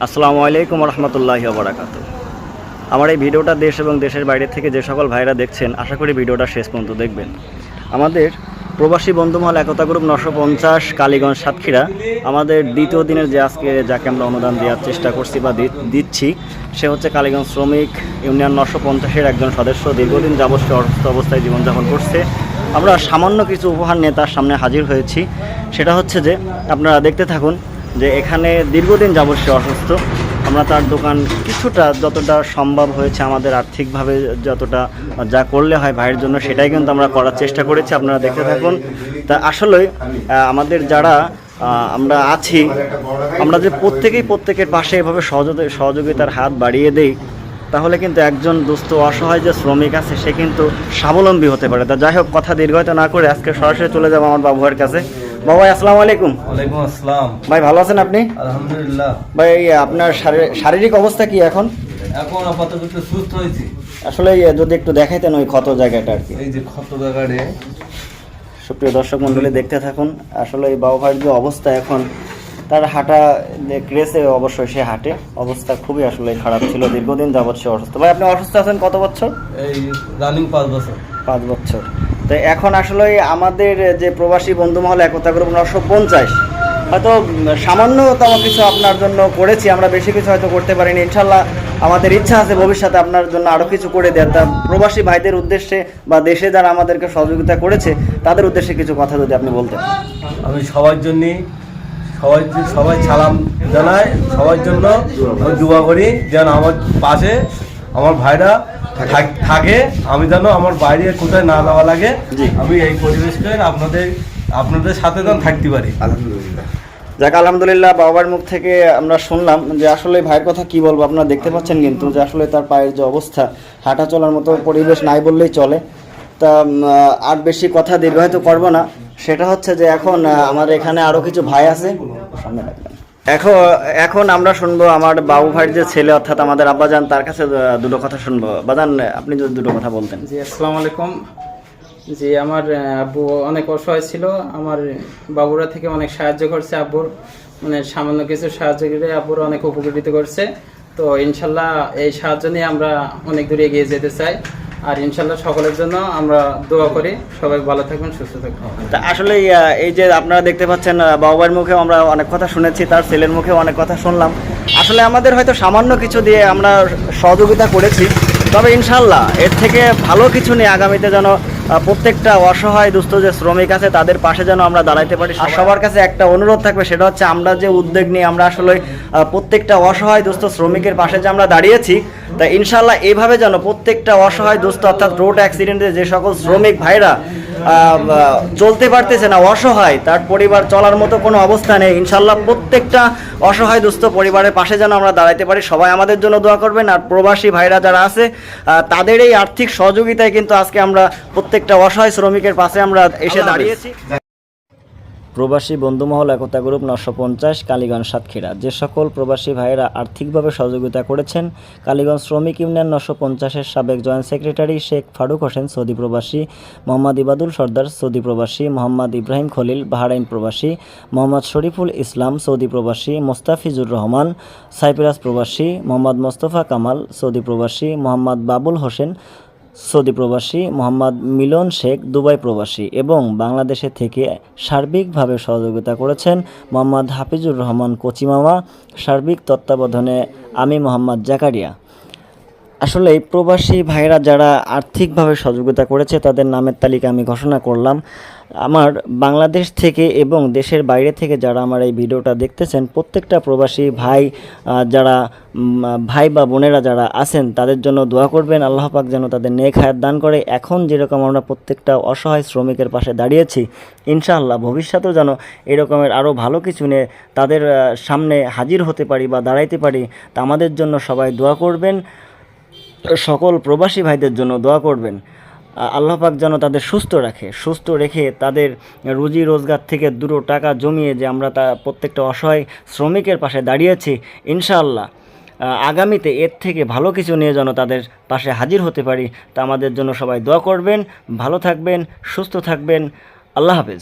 আসসালামু আলাইকুম রহমতুল্লাহি বারাকাতু আমার এই ভিডিওটা দেশ এবং দেশের বাইরে থেকে যে সকল ভাইরা দেখছেন, আশা করি ভিডিওটা শেষ পর্যন্ত দেখবেন। আমাদের প্রবাসী বন্ধুমহল একতা গ্রুপ নশো পঞ্চাশ, কালীগঞ্জ, সাতক্ষীরা, আমাদের দ্বিতীয় দিনের যে আজকে যাকে আমরা অনুদান দেওয়ার চেষ্টা করছি বা দিচ্ছি, সে হচ্ছে কালীগঞ্জ শ্রমিক ইউনিয়ন নশো পঞ্চাশের একজন সদস্য, দীর্ঘদিন যাবৎ অসুস্থ অবস্থায় জীবনযাপন করছে। আমরা সামান্য কিছু উপহার নিয়ে তার সামনে হাজির হয়েছি। সেটা হচ্ছে যে, আপনারা দেখতে থাকুন যে এখানে দীর্ঘদিন যাবৎ সে অসুস্থ। আমরা তার দোকান কিছুটা যতটা সম্ভব হয়েছে আমাদের আর্থিকভাবে যতটা যা করলে হয় ভাইয়ের জন্য সেটাই কিন্তু আমরা করার চেষ্টা করেছি, আপনারা দেখতে থাকুন। তা আসলে আমাদের যারা আমরা আছি, আমরা যে প্রত্যেকেই প্রত্যেকের পাশে এভাবে সহযোগি, সহযোগিতার হাত বাড়িয়ে দেই, তাহলে কিন্তু একজন দুস্থ অসহায় যে শ্রমিক আছে, সে কিন্তু স্বাবলম্বী হতে পারে। তা যাই হোক, কথা দীর্ঘায়িত না করে আজকে সরাসরি চলে যাব আমার বাবুয়ার কাছে। বাবা আসসালামু আলাইকুম। ওয়ালাইকুম আসসালাম। ভাই ভালো আছেন আপনি? আলহামদুলিল্লাহ। ভাই আপনার শারীরিক অবস্থা কি এখন? এখন আপাতত একটু সুস্থ হয়েছি। আসলে যদি একটু দেখাইতেন ওই ক্ষত জায়গাটা আর কি। এই যে ক্ষত জায়গাড়ে সুপ্রিয় দর্শক মণ্ডলী দেখতে থাকুন। আসলে এই বাবা ভাইয়ের যে অবস্থা এখন তার হাঁটা ক্রেসে অবশ্যই সে হাঁটে। অবস্থা খুবই আসলে খারাপ ছিল। দীর্ঘদিন যাবৎ সে অসুস্থ। ভাই আপনি অসুস্থ আছেন কত বছর? এই রানিং পাঁচ বছর। পাঁচ বছর। তো এখন আসলে আমাদের যে প্রবাসী বন্ধু মহল একতা গ্রুপ নশো পঞ্চাশ, হয়তো সামান্যতম কিছু আপনার জন্য করেছি, আমরা বেশি কিছু হয়তো করতে পারিনি। ইনশাল্লাহ আমাদের ইচ্ছা আছে ভবিষ্যতে আপনার জন্য আরও কিছু করে দেন তা প্রবাসী ভাইদের উদ্দেশ্যে বা দেশে যারা আমাদেরকে সহযোগিতা করেছে, তাদের উদ্দেশ্যে কিছু কথা যদি আপনি বলতেন। আমি সবার জন্য সবাই সবাই সালাম জানাই, সবার জন্য আমি দোয়া করি যেন আমার পাশে আমার ভাইরা থাক- আমি যেন আমার বাইরে কোথায় না যাওয়া লাগে। আমি এই পরিবেশকে আপনাদের আপনাদের সাথে যেন থাকতে পারি। আলহামদুলিল্লাহ। যাক আলহামদুলিল্লাহ বাবার মুখ থেকে আমরা শুনলাম যে আসলে ভাইয়ের কথা কি বলব আপনারা দেখতে পাচ্ছেন কিন্তু যে আসলে তার পায়ের যে অবস্থা হাঁটা চলার মতো পরিবেশ নাই বললেই চলে। তা আর বেশি কথা দীর্ঘায়িত করব না। সেটা হচ্ছে যে এখন আমার এখানে আরও কিছু ভাই আছে। সামনে। এখন এখন আমরা শুনব আমার বাবু ভাইয়ের যে ছেলে, অর্থাৎ আমাদের আব্বাজান, তার কাছে দুটো কথা শুনব। বাজান আপনি যদি দুটো কথা বলতেন। জি, আসসালামু আলাইকুম। জি, আমার আব্বু অনেক অসহায় ছিল। আমার বাবুরা থেকে অনেক সাহায্য করছে আব্বুর। মানে সামান্য কিছু সাহায্য করে আব্বুর অনেক উপকৃত করছে। তো ইনশাল্লাহ এই সাহায্য নিয়ে আমরা অনেক দূরে এগিয়ে যেতে চাই। আর ইনশাল্লাহ সকলের জন্য আমরা দোয়া করি। সবাই ভালো থাকবেন, সুস্থ থাকবেন। আসলে এই যে আপনারা দেখতে পাচ্ছেন বাবার মুখেও আমরা অনেক কথা শুনেছি, তার ছেলের মুখে অনেক কথা শুনলাম। আসলে আমাদের হয়তো সামান্য কিছু দিয়ে আমরা সহযোগিতা করেছি, তবে ইনশাল্লাহ এর থেকে ভালো কিছু নেই আগামীতে যেন প্রত্যেকটা অসহায় দুস্থ যে শ্রমিক আছে, তাদের পাশে যেন আমরা দাঁড়াইতে পারি। আর সবার কাছে একটা অনুরোধ থাকবে, সেটা হচ্ছে আমরা যে উদ্যোগ নিয়ে আমরা আসলে প্রত্যেকটা অসহায় দুস্থ শ্রমিকের পাশে যে আমরা দাঁড়িয়েছি, তা ইনশাল্লাহ এভাবে যেন প্রত্যেকটা অসহায় দুস্থ অর্থাৎ রোড অ্যাক্সিডেন্টে যে সকল শ্রমিক ভাইরা চলতে পারতেছে না অসহায়। তার পরিবার চলার মতো কোনো অবস্থা নেই। ইনশাল্লাহ প্রত্যেকটা অসহায় দুস্থ পরিবারের পাশে যেন আমরা দাঁড়াইতে পারি। সবাই আমাদের জন্য দোয়া করবেন। আর প্রবাসী ভাইরা যারা আছে তাদের এই আর্থিক সহযোগিতায় কিন্তু আজকে আমরা প্রত্যেকটা অসহায় শ্রমিকের পাশে আমরা এসে দাঁড়িয়েছি। প্রবাসী বন্ধুমহল একতা গ্রুপ নশো পঞ্চাশ, কালীগঞ্জ সাতক্ষীরা। যে সকল প্রবাসী ভাইয়েরা আর্থিকভাবে সহযোগিতা করেছেন, কালীগঞ্জ শ্রমিক ইউনিয়ন নশো পঞ্চাশের সাবেক joint secretary Sheikh Faruk Hossain, Saudi প্রবাসী মোহাম্মদ ইবাদুল সর্দার, সৌদি প্রবাসী মোহাম্মদ ইব্রাহিম খলিল, বাহারাইন প্রবাসী মোহাম্মদ শরীফুল ইসলাম, সৌদি প্রবাসী মোস্তাফিজুর রহমান, সাইপ্রাস প্রবাসী মোহাম্মদ মোস্তফা কামাল, সৌদি প্রবাসী মোহাম্মদ বাবুল হোসেন সৌদি প্রবাসী মোহাম্মদ মিলন শেখ দুবাই প্রবাসী এবং বাংলাদেশে থেকে সার্বিকভাবে সহযোগিতা করেছেন মোহাম্মদ হাফিজুর রহমান কচিমামা, সার্বিক তত্ত্বাবধানে আমি মোহাম্মদ জাকারিয়া। আসলে এই প্রবাসী ভাইরা যারা আর্থিকভাবে সহযোগিতা করেছে, তাদের নামের তালিকা আমি ঘোষণা করলাম। আমার বাংলাদেশ থেকে এবং দেশের বাইরে থেকে যারা আমার এই ভিডিওটা দেখতেছেন, প্রত্যেকটা প্রবাসী ভাই যারা ভাই বা বোনেরা যারা আছেন, তাদের জন্য দোয়া করবেন। আল্লাহ পাক যেন তাদের নেক হায়াত দান করে। এখন যেরকম আমরা প্রত্যেকটা অসহায় শ্রমিকের পাশে দাঁড়িয়েছি, ইনশাআল্লাহ ভবিষ্যতেও যেন এরকমের আরও ভালো কিছু নিয়ে তাদের সামনে হাজির হতে পারি বা দাঁড়াইতে পারি, তা আমাদের জন্য সবাই দোয়া করবেন। সকল প্রবাসী ভাইদের জন্য দোয়া করবেন। আ- আল্লাহ পাক যেন তাদের সুস্থ রাখে। সুস্থ রেখে তাদের রুজি রোজগার থেকে দুটো টাকা জমিয়ে যে আমরা তা প্রত্যেকটা অসহায় শ্রমিকের পাশে দাঁড়িয়েছি, ইনশাআল্লাহ আগামীতে এর থেকে ভালো কিছু নিয়ে যেন তাদের পাশে হাজির হতে পারি, তা আমাদের জন্য সবাই দোয়া করবেন। ভালো থাকবেন, সুস্থ থাকবেন। আল্লাহ হাফেজ।